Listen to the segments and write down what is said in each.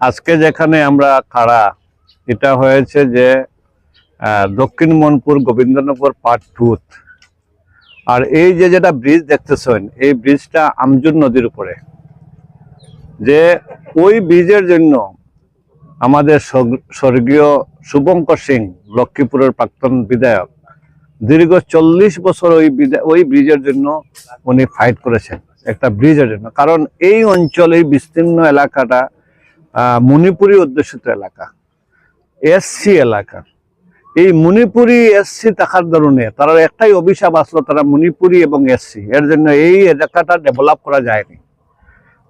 আজকে যেখানে আমরা খাড়া, এটা হয়েছে যে দক্ষিণ মনপুর গোবিন্দনগর পার্ট টুথ আর এই যে যেটা ব্রিজ দেখতেছেন, এই ব্রিজটা আমজুর নদীর উপরে। যে ওই ব্রিজের জন্য আমাদের স্বর্গীয় শুভঙ্কর সিং, লক্ষ্মীপুরের প্রাক্তন বিধায়ক, দীর্ঘ চল্লিশ বছর ওই ওই ব্রিজের জন্য উনি ফাইট করেছেন, একটা ব্রিজের জন্য। কারণ এই অঞ্চল, এই বিস্তীর্ণ এলাকাটা মণিপুরি অধ্যুষিত এলাকা এসসি এলাকা। এই মণিপুরি এসসি থাকার ধরনে তারা একটাই অভিশাপ আসলো, তারা মণিপুরি এবং এসসি এর জন্য এই এলাকাটা ডেভেলপ করা যায়নি।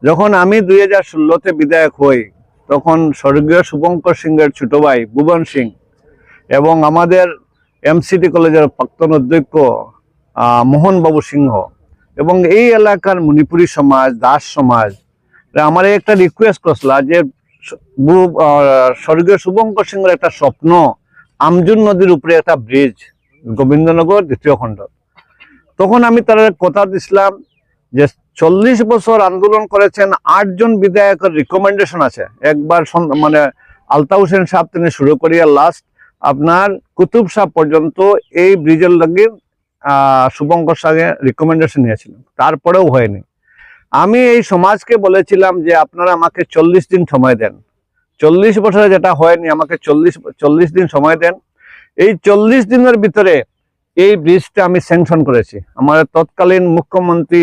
যখন আমি দুই হাজার ষোলোতে বিধায়ক হই, তখন স্বর্গীয় শুভঙ্কর সিংয়ের ছোট ভাই ভুবন সিং এবং আমাদের এমসিটি কলেজের প্রাক্তন অধ্যক্ষ মোহনবাবু সিংহ এবং এই এলাকার মণিপুরী সমাজ, দাস সমাজ আমার একটা রিকোয়েস্ট করছিল যে স্বর্গীয় শুভঙ্কর সিংহের একটা স্বপ্ন, আমজুন নদীর উপরে একটা ব্রিজ গোবিন্দনগর দ্বিতীয় খণ্ড। তখন আমি তার কথা দিছিলাম যে চল্লিশ বছর আন্দোলন করেছেন, আটজন বিধায়কের রিকমেন্ডেশন আছে। একবার মানে আলতা হোসেন সাহেব তিনি শুরু করিয়া লাস্ট আপনার কুতুব সাহ পর্যন্ত এই ব্রিজের লাগে শুভঙ্কর সাহে রিকমেন্ডেশন নিয়েছিলেন। তারপরেও হয়নি। আমি এই সমাজকে বলেছিলাম যে আপনারা আমাকে চল্লিশ দিন সময় দেন। চল্লিশ বছরে যেটা হয়নি, আমাকে চল্লিশ চল্লিশ দিন সময় দেন। এই চল্লিশ দিনের ভিতরে এই ব্রিজটা আমি স্যাংশন করেছি। আমাদের তৎকালীন মুখ্যমন্ত্রী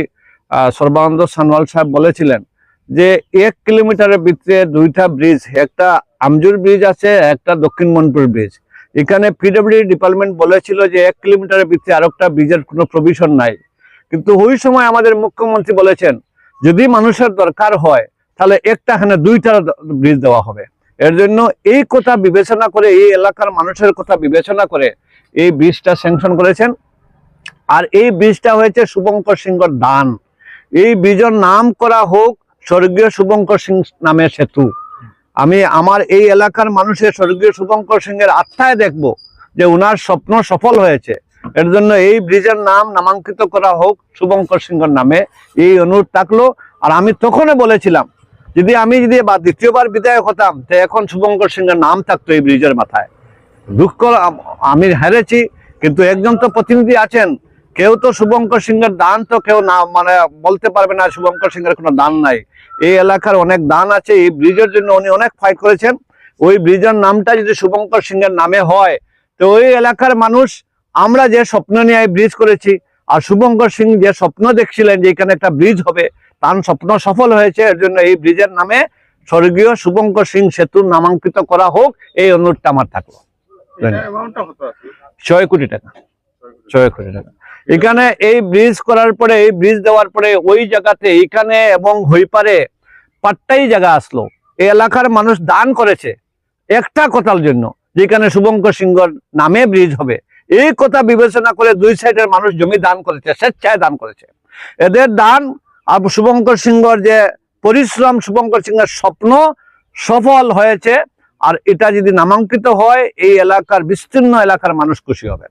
সর্বানন্দ সানোয়াল সাহেব বলেছিলেন যে এক কিলোমিটারের ভিতরে দুইটা ব্রিজ, একটা আমজুর ব্রিজ আছে, একটা দক্ষিণ মনপুর ব্রিজ। এখানে পিডব্লিউ ডিপার্টমেন্ট বলেছিল যে এক কিলোমিটারের ভিতরে আরেকটা ব্রিজের কোনো প্রভিশন নাই। কিন্তু ওই সময় আমাদের মুখ্যমন্ত্রী বলেছেন যদি মানুষের দরকার হয়, তাহলে একটা এখানে দুইটা ব্রিজ দেওয়া হবে। এর জন্য এই কথা বিবেচনা করে, এই এলাকার মানুষের কথা বিবেচনা করে এই ব্রিজটা স্যাংশন করেছেন। আর এই ব্রিজটা হয়েছে শুভঙ্কর সিংহর দান। এই ব্রিজের নাম করা হোক স্বর্গীয় শুভঙ্কর সিং নামে সেতু। আমি আমার এই এলাকার মানুষের স্বর্গীয় শুভঙ্কর সিংয়ের আত্মায় দেখব যে উনার স্বপ্ন সফল হয়েছে। এর জন্য এই ব্রিজের নাম নামাঙ্কিত করা হোক শুভঙ্কর সিংহর নামে এই অনুরোধ থাকল। আর আমি তখনই বলেছিলাম, যদি আমি যদি বা দ্বিতীয়বার বিধায়ক হতাম, তো এখন শুভঙ্কর সিংহের নাম থাকতো এই ব্রিজের মাথায়। দুঃখ আমি হেরেছি, কিন্তু একজন তো প্রতিনিধি আছেন। কেউ তো শুভঙ্কর সিংহের দান তো কেউ না মানে বলতে পারবে না, শুভঙ্কর সিংহের কোনো দান নাই। এই এলাকার অনেক দান আছে, এই ব্রিজের জন্য উনি অনেক ফাইট করেছেন। ওই ব্রিজের নামটা যদি শুভঙ্কর সিংহের নামে হয়, তো ওই এলাকার মানুষ আমরা যে স্বপ্ন নিয়ে এই ব্রিজ করেছি আর শুভঙ্কর সিং যে স্বপ্ন দেখছিলেন যে এখানে একটা ব্রিজ হবে তার স্বপ্ন সফল হয়েছে এর জন্য এই ব্রিজের নামে স্বর্গীয় শুভঙ্কর সিং সেতু নামাঙ্কিত করা হোক এই অনুরোধটা আমার থাকল। ছয় কোটি টাকা। ছয় কোটি টাকা। এখানে এই ব্রিজ করার পরে এই ব্রিজ দেওয়ার পরে ওই জায়গাতে এখানে এবং হইপারে পাট্টাই জায়গা আসলো। এই এলাকার মানুষ দান করেছে। একটা কথার জন্য যেখানে শুভঙ্কর সিংহর নামে ব্রিজ হবে। এই কথা বিবেচনা করে দুই সাইডের মানুষ জমি দান করেছে, স্বেচ্ছায় দান করেছে। এদের দান আর শুভঙ্কর সিংহর যে পরিশ্রম, শুভঙ্কর সিংহের স্বপ্ন সফল হয়েছে। আর এটা যদি নামাঙ্কিত হয়, এই এলাকার বিস্তীর্ণ এলাকার মানুষ খুশি হবে।